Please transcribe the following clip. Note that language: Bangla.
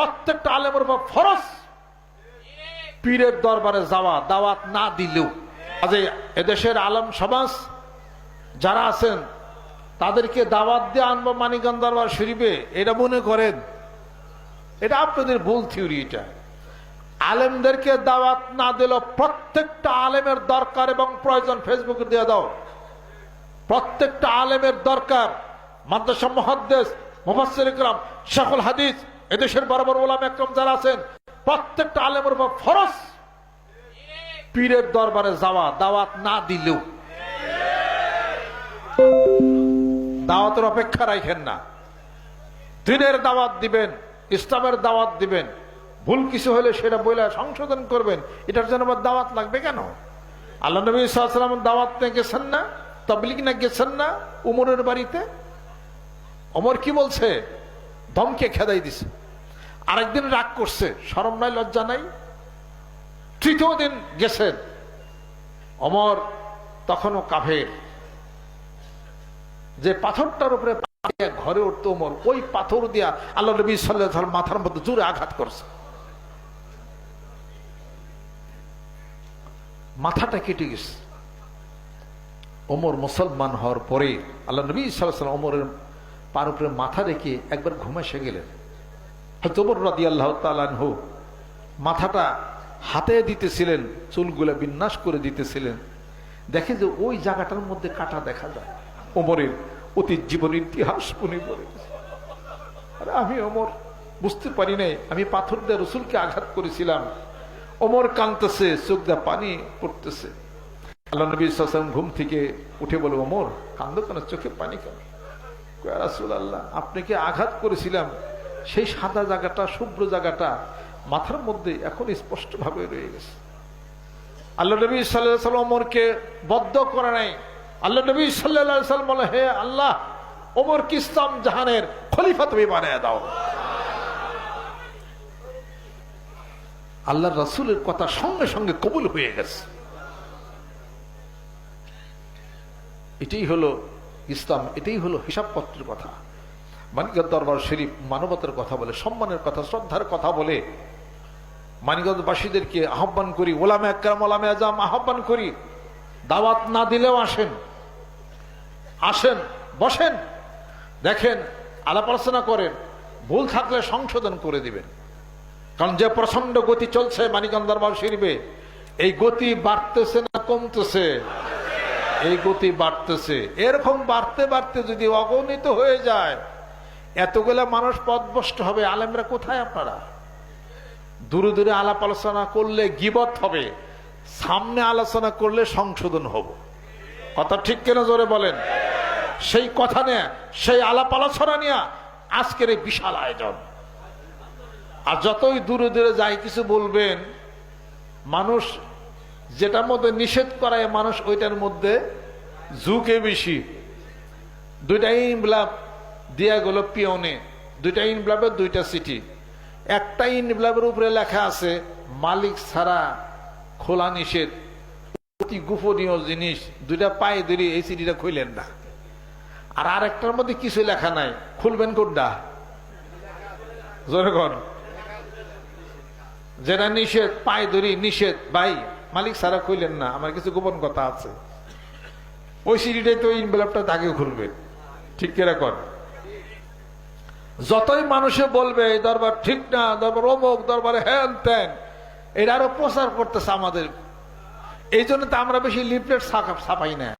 প্রত্যেকটা আলেমের উপর ফরজ। পীরের দরবারে যাওয়া, দাওয়াত না দিলেও। আজ এদেশের আলম সমাজ, যারা আছেন, তাদেরকে দাওয়াত দিয়ে আনব মানিকান দরবার শরীফে, এটা মনে করেন। এটা আপনাদের ভুল থিওরি এটা। আলেমদেরকে দাওয়াত না দিল প্রত্যেকটা আলেমের দরকার এবং প্রয়োজন ফেসবুকে দিয়ে দাও। প্রত্যেকটা আলেমের দরকার। মাদ্রাসা মহাদ্দেশ, মুফাসসির ইকরাম শাহুল হাদিস এদেশের বড় বড় ওলামা একরম যারা আছেন, প্রত্যেকটা আলেমের উপর ফরজ। পীরের দরবারে যাওয়া, দাওয়াত না দিলেও। দাওয়াতের অপেক্ষা রাখেন না। দিনের দাওয়াত দিবেন, ইসলামের দাওয়াত দিবেন। ভুল কিছু হলে সেটা বলে সংশোধন করবেন। এটার জন্য আবার দাওয়াত লাগবে কেন? আল্লাহ নবী সাল্লাম দাওয়াত নিয়ে গেছেন না? তবলিগ না গেছেন না? উমরের বাড়িতে? অমর কি বলছে? ধমকে খেদাই দিছে। আরেকদিন রাগ করছে সরম নাই, লজ্জা নাই। তৃতীয় দিন গেছেন। অমর তখনও কাফের। যে পাথরটার উপরে ঘরে উঠতো ওমর ওই পাথর দিয়া আল্লাহ নবী সাল্লাহ মাথার মধ্যে জোরে আঘাত করছে। মাথাটা কেটে গেছে। ওমর মুসলমান হওয়ার পরে আল্লাহ নবী সাল্লাম ওমরের পার উপরে মাথা রেখে একবার ঘুমাসে গেলেন। হয়তো ওমর রাদি আল্লাহ তালানহু মাথাটা হাতে দিতেছিলেন, চুলগুলা বিন্যাস করে দিতেছিলেন। দেখে যে ওই জায়গাটার মধ্যে কাটা দেখা যায়। ওমরের অতীত জীবন ইতিহাস পড়ে গেছে। আরে আমি ওমর, বুঝতে পারি নাই, আমি পাথর দিয়ে রসুলকে আঘাত করেছিলাম। ওমর কানতেছে চোখ দিয়ে পানি পড়তেছে। আল্লাহ নবী সাল্লাম ঘুম থেকে উঠে বলে, ওমর কান্দ কেন? চোখে পানি কেন? রাসুল আল্লাহ আপনাকে আঘাত করেছিলাম? সেই সাদা জায়গাটা, শুভ্র জায়গাটা মাথার মধ্যে এখন স্পষ্ট ভাবে রয়ে গেছে। আল্লাহ নবী সাল্লাহ সাল্লাম ওমরকে বদ্ধ করে নাই। আল্লাহ নবী সাল্লাহ সাল্লাম বলে, হে আল্লাহ ওমর কি ইসলাম জাহানের খলিফা তুমি বানিয়ে দাও। আল্লাহ রসুলের কথা সঙ্গে সঙ্গে কবুল হয়ে গেছে। এটাই হলো ইসলাম, এটাই হলো হিসাবপত্রের কথা। মানিকগঞ্জ দরবার শরীফ মানবতার কথা বলে, সম্মানের কথা, শ্রদ্ধার কথা বলে মানিকগঞ্জবাসীদেরকে আহ্বান করি, ওলামে একরাম, ওলামে আজাম, আহ্বান করি, দাওয়াত না দিলেও আসেন। আসেন, বসেন। দেখেন, আলাপ আলোচনা করেন, ভুল থাকলে সংশোধন করে দিবেন। কারণ যে প্রচণ্ড গতি চলছে মানিকগঞ্জ দরবার শরীফে, এই গতি বাড়তেছে না কমতেছে? এই গতি বাড়তেছে। এরকম বাড়তে বাড়তে যদি অগণিত হয়ে যায় এতগুলা মানুষ পদভষ্ট হবে, আলেমরা কোথায় আপনারা? দূরে দূরে আলাপ আলোচনা করলে গিবত হবে, সামনে আলোচনা করলে সংশোধন হব। কথা ঠিক কেন জোরে বলেন? সেই কথা নিয়ে, সেই আলাপ আলোচনা নিয়ে আজকের এই বিশাল আয়োজন। আর যতই দূরে দূরে যাই কিছু বলবেন, মানুষ যেটার মধ্যে নিষেধ করায় মানুষ, ওইটার মধ্যে ঝুঁকে বেশি। দুইটা ইনবলাপ দিয়া গেল পিয়নে দুইটা ইনবলাপের দুইটা সিটি। একটা ইনবলাপের উপরে লেখা আছে, মালিক ছাড়া খোলা নিষেধ। অতি গোপনীয় জিনিস, দুইটা পায়ে ধরে এই সিটিটা খুললেন না। আর আরেকটার মধ্যে কিছু লেখা নাই। খুলবেন কোনটা? কর যেটা নিষেধ, পায়ে ধরি নিষেধ। ভাই, মালিক সারা কইলেন না। আমার কিছু গোপন কথা আছে। ওই সিঁড়িটাই তো ইনভেলপটা তাকে খুলবেন ঠিক কেরা কর যতই মানুষে বলবে, এই দরবার ঠিক না, দরবার অমুক, দরবারে হ্যান ত্যান এটা আরও প্রচার করতেছে আমাদের। এই জন্য তো আমরা বেশি লিফলেট ছাপাই না।